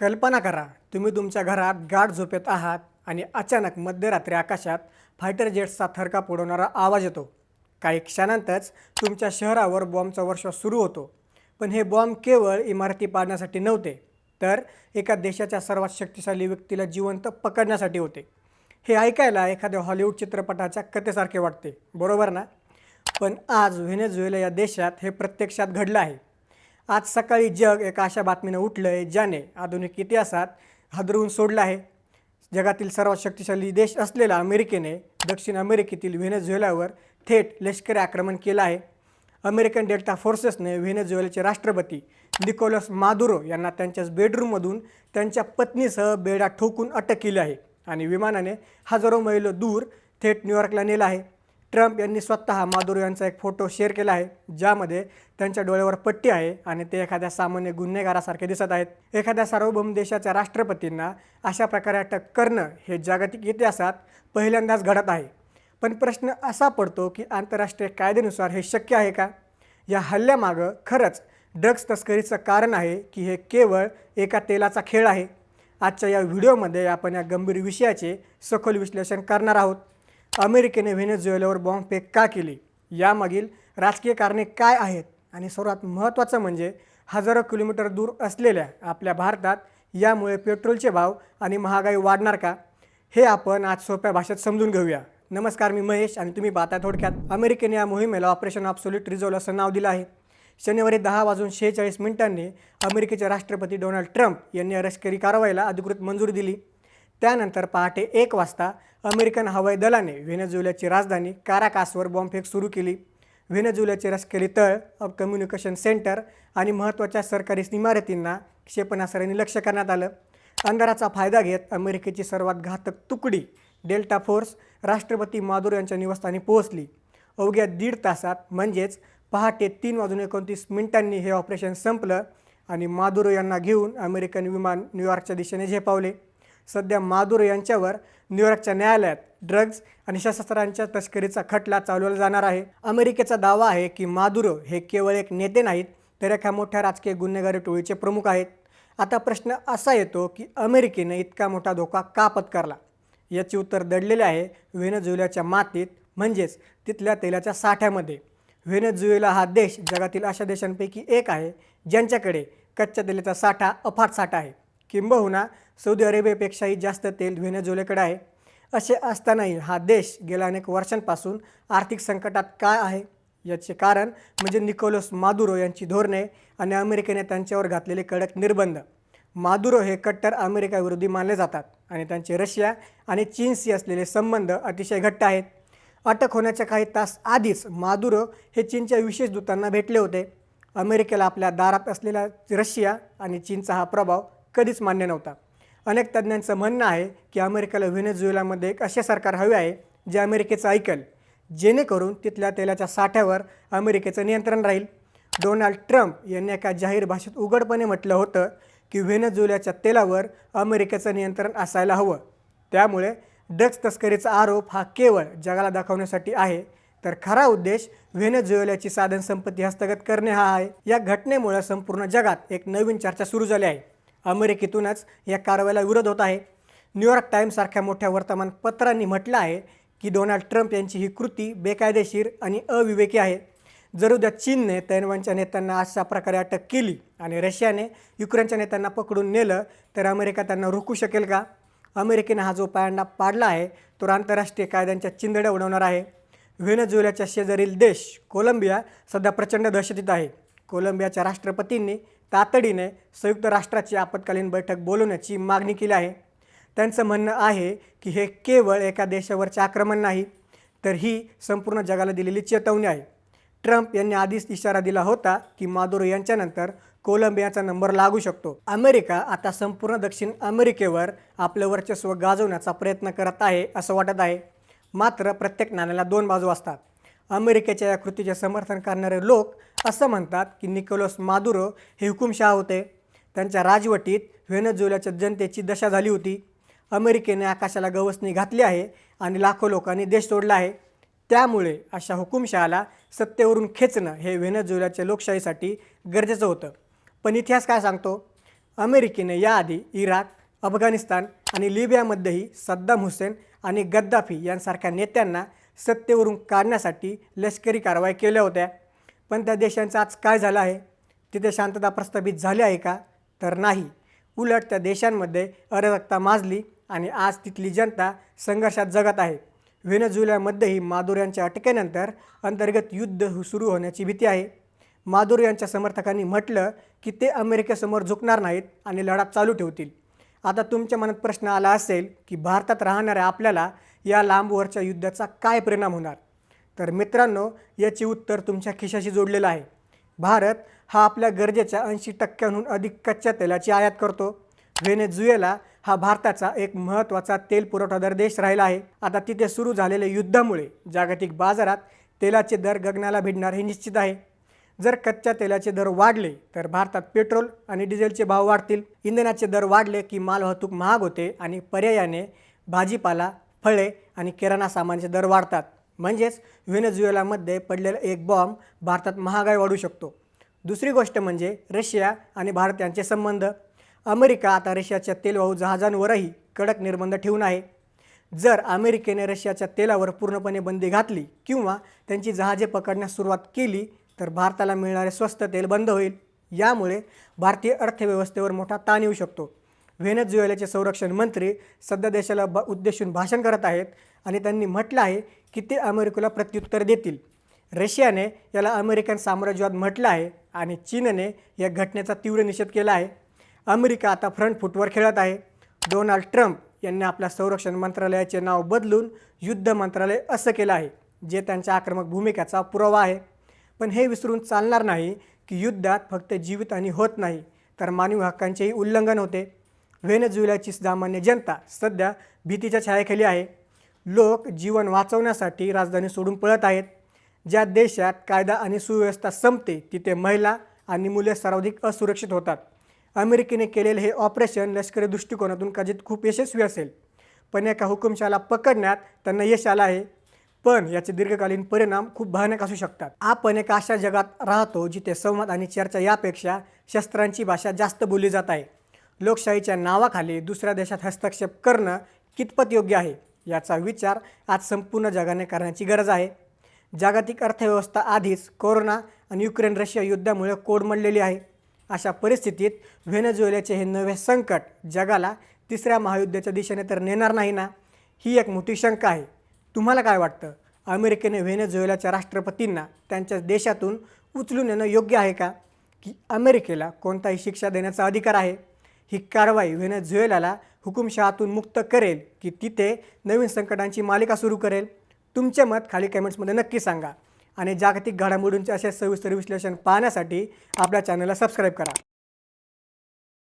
कल्पना करा तुम्ही तुमच्या घरात गाढ झोपेत आहात आणि अचानक मध्यरात्री आकाशात फायटर जेट्सचा थरकाप उडवणारा आवाज येतो. काही क्षणांतच तुमच्या शहरावर बॉम्बचा वर्ष सुरू होतो. पण हे बॉम्ब केवळ इमारती पाडण्यासाठी नव्हते तर एका देशाच्या सर्वात शक्तिशाली व्यक्तीला जिवंत पकडण्यासाठी होते. हे ऐकायला एखाद्या हॉलिवूड चित्रपटाच्या कथेसारखे वाटते बरोबर ना? पण आज व्हेनेझुएला या देशात हे प्रत्यक्षात घडलं आहे. आज सकाळी जग एका अशा बातमीनं उठलं आहे ज्याने आधुनिक इतिहासात हादरवून सोडलं आहे. जगातील सर्वात शक्तिशाली देश असलेला अमेरिकेने दक्षिण अमेरिकेतील व्हेनेझुएलावर थेट लष्करी आक्रमण केलं आहे. अमेरिकन डेल्टा फोर्सेसने व्हेनेझुएलाचे राष्ट्रपती निकोलस मादुरो यांना त्यांच्याच बेडरूममधून त्यांच्या पत्नीसह बेडा ठोकून अटक केली आहे आणि विमानाने हजारो मैल दूर थेट न्यूयॉर्कला नेलं आहे. ट्रम्प यांनी स्वतः मादुरो यांचा एक फोटो शेअर केला आहे ज्यामध्ये त्यांच्या डोळ्यावर पट्टी आहे आणि ते एखाद्या सामान्य गुन्हेगारासारखे दिसत आहेत. एखाद्या सार्वभौम देशाच्या राष्ट्रपतींना अशा प्रकारे अटक करणं हे जागतिक इतिहासात पहिल्यांदाच घडत आहे. पण प्रश्न असा पडतो की आंतरराष्ट्रीय कायद्यानुसार हे शक्य आहे का? या हल्ल्यामागं खरंच ड्रग्ज तस्करीचं कारण आहे की हे केवळ एका तेलाचा खेळ आहे? आजच्या या व्हिडिओमध्ये आपण या गंभीर विषयाचे सखोल विश्लेषण करणार आहोत. अमेरिकेने व्हेनेझुएलावर बॉम्बफेक का केली? यामागील राजकीय कारणे काय आहेत? आणि सर्वात महत्त्वाचं म्हणजे हजारो किलोमीटर दूर असलेल्या आपल्या भारतात यामुळे पेट्रोलचे भाव आणि महागाई वाढणार का? हे आपण आज सोप्या भाषेत समजून घेऊया. नमस्कार मी महेश आणि तुम्ही पाहता थोडक्यात. अमेरिकेने या मोहिमेला ऑपरेशन ऑब्सोल्यूट रिझोल्व असं नाव दिलं आहे. शनिवारी दहा वाजून शेहेचाळीस मिनिटांनी अमेरिकेचे राष्ट्रपती डोनाल्ड ट्रम्प यांनी लष्करी कारवाईला अधिकृत मंजुरी दिली. त्यानंतर पहाटे एक वाजता अमेरिकन हवाई दलाने व्हेनेझुएलाची राजधानी काराकासवर बॉम्बफेक सुरू केली. व्हेनेझुएलाचे रस्केली तळ ऑफ कम्युनिकेशन सेंटर आणि महत्त्वाच्या सरकारी इमारतींना क्षेपणास्त्राने लक्ष करण्यात आलं. अंधाराचा फायदा घेत अमेरिकेची सर्वात घातक तुकडी डेल्टा फोर्स राष्ट्रपती मादुर यांच्या निवासस्थानी पोहोचली. अवघ्या दीड तासात म्हणजेच पहाटे तीन वाजून एकोणतीस मिनिटांनी हे ऑपरेशन संपलं आणि मादुरो यांना घेऊन अमेरिकन विमान न्यूयॉर्कच्या दिशेने झेपावले. सध्या मादुर यांच्यावर न्यूयॉर्कच्या न्यायालयात ड्रग्ज आणि शस्त्रांच्या तस्करीचा खटला चालवला जाणार आहे. अमेरिकेचा दावा आहे की मादुरो हे केवळ एक नेते नाहीत तर एका मोठ्या राजकीय गुन्हेगारी टोळीचे प्रमुख आहेत. आता प्रश्न असा येतो की अमेरिकेने इतका मोठा धोका का पत्करला? याचे उत्तर दडलेले आहे व्हेनेझुएलाच्या मातीत म्हणजेच तिथल्या तेलाच्या साठ्यामध्ये. व्हेनेझुएला हा देश जगातील अशा देशांपैकी एक आहे ज्यांच्याकडे कच्च्या तेलाचा साठा अफाट साठा आहे. किंबहुना सौदी अरेबियापेक्षाही जास्त तेल व्हेनेझुएलाकडे आहे. असे असतानाही हा देश गेल्या अनेक वर्षांपासून आर्थिक संकटात काय आहे? याचे कारण म्हणजे निकोलस मादुरो यांची धोरणे आणि अमेरिकेने त्यांच्यावर घातलेले कडक निर्बंध. मादुरो हे कट्टर अमेरिकाविरोधी मानले जातात आणि त्यांचे रशिया आणि चीनशी असलेले संबंध अतिशय घट्ट आहेत. अटक होण्याच्या काही तास आधीच मादुरो हे चीनच्या विशेष दूतांना भेटले होते. अमेरिकेला आपल्या दारात असलेला रशिया आणि चीनचा हा प्रभाव कधीच मान्य नव्हता. अनेक तज्ज्ञांचं म्हणणं आहे की अमेरिकेला व्हेनेझुएलामध्ये एक असे सरकार हवे आहे जे अमेरिकेचं ऐकल जेणेकरून तिथल्या तेलाच्या साठ्यावर अमेरिकेचं नियंत्रण राहील. डोनाल्ड ट्रम्प यांनी एका जाहीर भाषेत उघडपणे म्हटलं होतं की व्हेनेझुएलाच्या तेलावर अमेरिकेचं नियंत्रण असायला हवं. त्यामुळे ड्रग्ज तस्करीचा आरोप हा केवळ जगाला दाखवण्यासाठी आहे. तर खरा उद्देश व्हेनेझुएलाची साधन संपत्ती हस्तगत करणे हा आहे. या घटनेमुळे संपूर्ण जगात एक नवीन चर्चा सुरू झाली आहे. अमेरिकेतूनच या कारवाईला विरोध होत आहे. न्यूयॉर्क टाईम्ससारख्या मोठ्या वर्तमानपत्रांनी म्हटलं आहे की डोनाल्ड ट्रम्प यांची ही कृती बेकायदेशीर आणि अविवेकी आहे. जर उद्या चीनने तैवानच्या नेत्यांना अशा प्रकारे अटक केली आणि रशियाने युक्रेनच्या नेत्यांना पकडून नेलं तर अमेरिका त्यांना रोखू शकेल का? अमेरिकेनं हा जो पायांना पाडला आहे तो आंतरराष्ट्रीय कायद्यांच्या चिंदड्या उडवणार आहे. व्हेनेझुएलाच्या शेजारील देश कोलंबिया सध्या प्रचंड दहशतीत आहे. कोलंबियाच्या राष्ट्रपतींनी तातडीने संयुक्त राष्ट्राची आपत्कालीन बैठक बोलवण्याची मागणी केली आहे. त्यांचं म्हणणं आहे की हे केवळ एका देशावरचे आक्रमण नाही तर ही संपूर्ण जगाला दिलेली चेतवणी आहे. ट्रम्प यांनी आधीच इशारा दिला होता की मादुरो यांच्यानंतर कोलंबियाचा नंबर लागू शकतो. अमेरिका आता संपूर्ण दक्षिण अमेरिकेवर आपलं वर्चस्व गाजवण्याचा प्रयत्न करत आहे असं वाटत आहे. मात्र प्रत्येक नाण्याला दोन बाजू असतात. अमेरिकेच्या या कृतीचे समर्थन करणारे लोक असं म्हणतात की निकोलस मादुरो हे हुकुमशहा होते. त्यांच्या राजवटीत व्हेनेझुएलाच्या जनतेची दशा झाली होती. अमेरिकेने आकाशाला गवसणी घातली आहे आणि लाखो लोकांनी देश सोडला आहे. त्यामुळे अशा हुकुमशहाला सत्तेवरून खेचणं हे व्हेनेझुएलाच्या लोकशाहीसाठी गरजेचं होतं. पण इतिहास काय सांगतो? अमेरिकेने याआधी इराक अफगाणिस्तान आणि लिबियामध्येही सद्दाम हुसेन आणि गद्दाफी यांसारख्या नेत्यांना सत्तेवरून काढण्यासाठी लष्करी कारवाई केल्या होत्या. पण त्या देशांचं आज काय झालं आहे? तिथे शांतता प्रस्थापित झाली आहे का? तर नाही. उलट त्या देशांमध्ये अराजकता माजली आणि आज तिथली जनता संघर्षात जगत आहे. व्हेनेझुएलामध्येही मादुर यांच्या अटकेनंतर अंतर्गत युद्ध हु- सुरू होण्याची भीती आहे. मादुर यांच्या समर्थकांनी म्हटलं की ते अमेरिकेसमोर झुकणार नाहीत आणि लढा चालू ठेवतील. आता तुमच्या मनात प्रश्न आला असेल की भारतात राहणाऱ्या आपल्याला या लांबवरच्या युद्धाचा काय परिणाम होणार? तर मित्रांनो याचे उत्तर तुमच्या खिशाशी जोडलेलं आहे. भारत हा आपल्या गरजेच्या ऐंशी टक्क्यांहून अधिक कच्च्या तेलाची आयात करतो. व्हेनेझुएला हा भारताचा एक महत्त्वाचा तेल पुरवठादार देश राहिला आहे. आता तिथे सुरू झालेल्या युद्धामुळे जागतिक बाजारात तेलाचे दर गगनाला भिडणार हे निश्चित आहे. जर कच्च्या तेलाचे दर वाढले तर भारतात पेट्रोल आणि डिझेलचे भाव वाढतील. इंधनाचे दर वाढले की मालवाहतूक महाग होते आणि पर्यायाने भाजीपाला फळे आणि किराणा सामानाचे दर वाढतात. म्हणजेच व्हेनेझुएलामध्ये पडलेला एक बॉम्ब भारतात महागाई वाढू शकतो. दुसरी गोष्ट म्हणजे रशिया आणि भारत यांचे संबंध. अमेरिका आता रशियाच्या तेलवाहू जहाजांवरही कडक निर्बंध ठेवून आहे. जर अमेरिकेने रशियाच्या तेलावर पूर्णपणे बंदी घातली किंवा त्यांची जहाजे पकडण्यास सुरुवात केली तर भारताला मिळणारे स्वस्त तेल बंद होईल. यामुळे भारतीय अर्थव्यवस्थेवर मोठा ताण येऊ शकतो. व्हेनेझुएलाचे संरक्षण मंत्री सध्या देशाला ब उद्देशून भाषण करत आहेत आणि त्यांनी म्हटलं आहे की ते अमेरिकेला प्रत्युत्तर देतील. रशियाने याला अमेरिकन साम्राज्यवाद म्हटलं आहे आणि चीनने या घटनेचा तीव्र निषेध केला आहे. अमेरिका आता फ्रंट फुटवर खेळत आहे. डोनाल्ड ट्रम्प यांनी आपल्या संरक्षण मंत्रालयाचे नाव बदलून युद्ध मंत्रालय असं केलं आहे जे त्यांच्या आक्रमक भूमिकेचा पुरावा आहे. पण हे विसरून चालणार नाही की युद्धात फक्त जीवितहानी होत नाही तर मानवी हक्कांचेही उल्लंघन होते. व्हेनेझुएलाची सामान्य जनता सध्या भीतीच्या छायाखाली आहे. लोक जीवन वाचवण्यासाठी राजधानी सोडून पळत आहेत. ज्या देशात कायदा आणि सुव्यवस्था संपते तिथे महिला आणि मुले सर्वाधिक असुरक्षित होतात. अमेरिकेने केलेले हे ऑपरेशन लष्करी दृष्टिकोनातून कदाचित खूप यशस्वी असेल पण एका हुकुमशाला पकडण्यात त्यांना यश आलं आहे. पण याचे दीर्घकालीन परिणाम खूप भयानक असू शकतात. आपण एका अशा जगात राहतो जिथे संवाद आणि चर्चा यापेक्षा शस्त्रांची भाषा जास्त बोलली जात आहे. लोकशाहीच्या नावाखाली दुसऱ्या देशात हस्तक्षेप करणं कितपत योग्य आहे याचा विचार आज संपूर्ण जगाने करण्याची गरज आहे. जागतिक अर्थव्यवस्था आधीच कोरोना आणि युक्रेन रशिया युद्धामुळे कोडमडलेली आहे. अशा परिस्थितीत व्हेनेझुएलाचे हे नवे संकट जगाला तिसऱ्या महायुद्धाच्या दिशेने तर नेणार नाही ना ही एक मोठी शंका आहे. तुम्हाला काय वाटतं? अमेरिकेने व्हेनेझुएलाच्या राष्ट्रपतींना त्यांच्या देशातून उचलून येणं योग्य आहे का? की अमेरिकेला कोणताही शिक्षा देण्याचा अधिकार आहे? ही कारवाई व्हेनेझुएलाला हुकुमशहातून मुक्त करेल की तिथे नवीन संकटांची मालिका सुरू करेल? तुमचे मत खाली कमेंट्समध्ये नक्की सांगा. आणि जागतिक घडामोडींचे असे सविस्तर विश्लेषण पाहण्यासाठी आपल्या चॅनलला सबस्क्राईब करा.